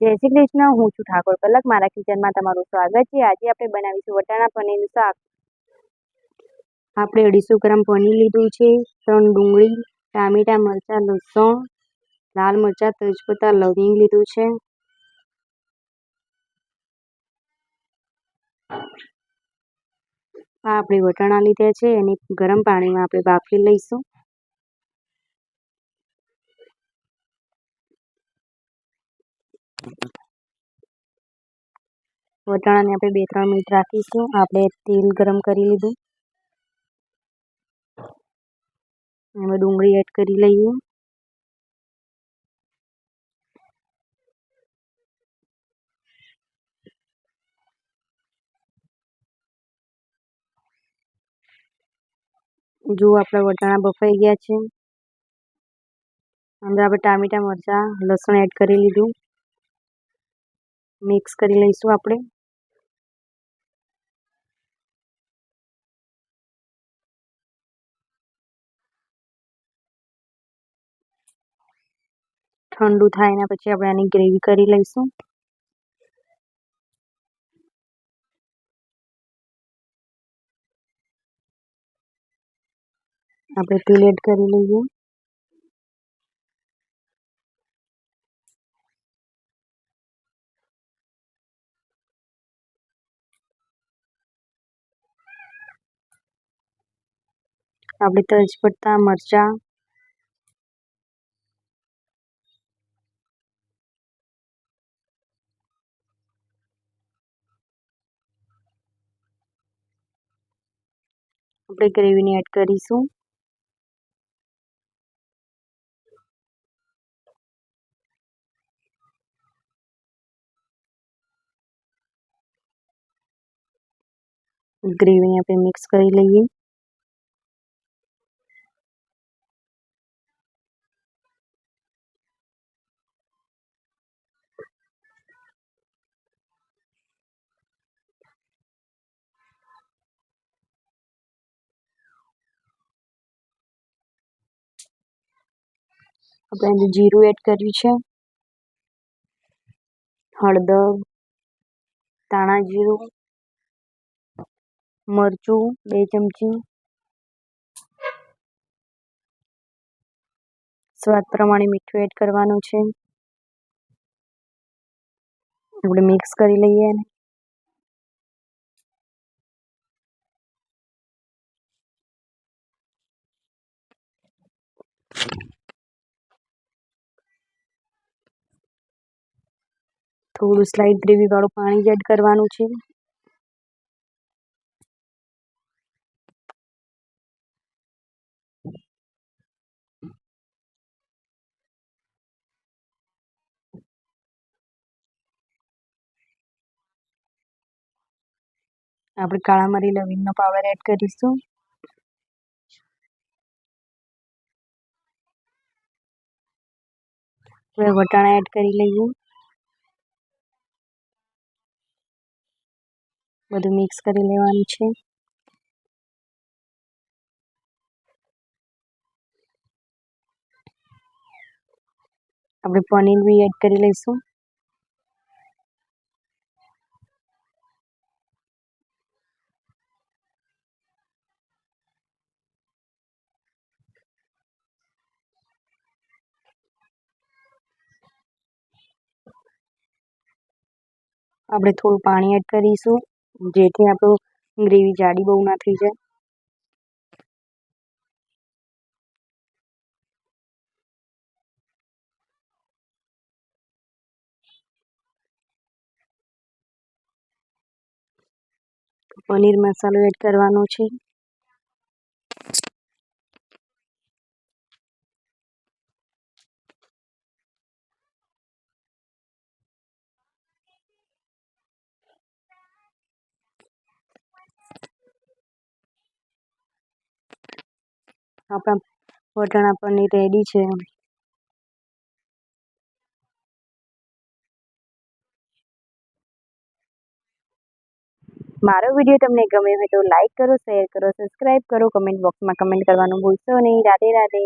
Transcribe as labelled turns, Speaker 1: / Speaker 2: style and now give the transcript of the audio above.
Speaker 1: જય શ્રી કૃષ્ણ. હું છું ઠાકોર પલક. મારા કિચનમાં તમારું સ્વાગત છે. આજે આપણે બનાવીશું વટાણા પનીરનું શાક. આપણે અઢીસો ગ્રામ પનીર લીધું છે. ત્રણ ડુંગળી, ટામેટાં મરચાં, લસણ, લાલ મરચાં, તજપત્તા, લવિંગ લીધું છે. આ આપણે વટાણા લીધા છે. એને ગરમ પાણીમાં આપણે બાફી લઈશું. વટાણાને આપણે બે ત્રણ મિનિટ રાખીશું. આપણે તેલ ગરમ કરી લીધું. એમાં ડુંગળી એડ કરી લઈએ. જો આપણા વટાણા બફાઈ ગયા છે. અંદર આપણે ટામેટા, મરચાં, લસણ એડ કરી લીધું. મિક્સ કરી લઈશું આપણે. ઠંડુ થાય એના પછી આપણે આની ગ્રેવી કરી લઈશું. આપણે તેલ કરી લઈએ. આપણે તેજપત્તા મરચાં આપણે ગ્રેવીને એડ કરીશું ગ્રેવીને આપણે મિક્સ કરી લઈએ આપણે અંદર જીરું એડ કર્યું છે. હળદર, ધાણા જીરું, મરચું બે ચમચી. સ્વાદ પ્રમાણે મીઠું એડ કરવાનું છે. આપણે મિક્સ કરી લઈએ થોડું સ્લાઇડ ગ્રેવીવાળું પાણી એડ કરવાનું છે. આપણે કાળા મરી લવિંગનો પાવડર એડ કરીશું. હવે વટાણા એડ કરી લઈએ. બધું મિક્સ કરી લેવાનું છે. આપણે પનીર બી એડ કરી લઈશું. આપણે થોડું પાણી એડ કરીશું. જેથી આપણું ગ્રેવી જાડી બહુ ના થઈ જાય. પનીર મસાલો એડ કરવાનો છે. આપણા વટાણા પનીર રેડી છે. મારો વીડિયો તમને ગમે હોય તો લાઈક કરો શેર કરો સબસ્ક્રાઈબ કરો કમેન્ટ બોક્સમાં કમેન્ટ કરવાનું ભૂલશો નહીં. રાધે રાધે.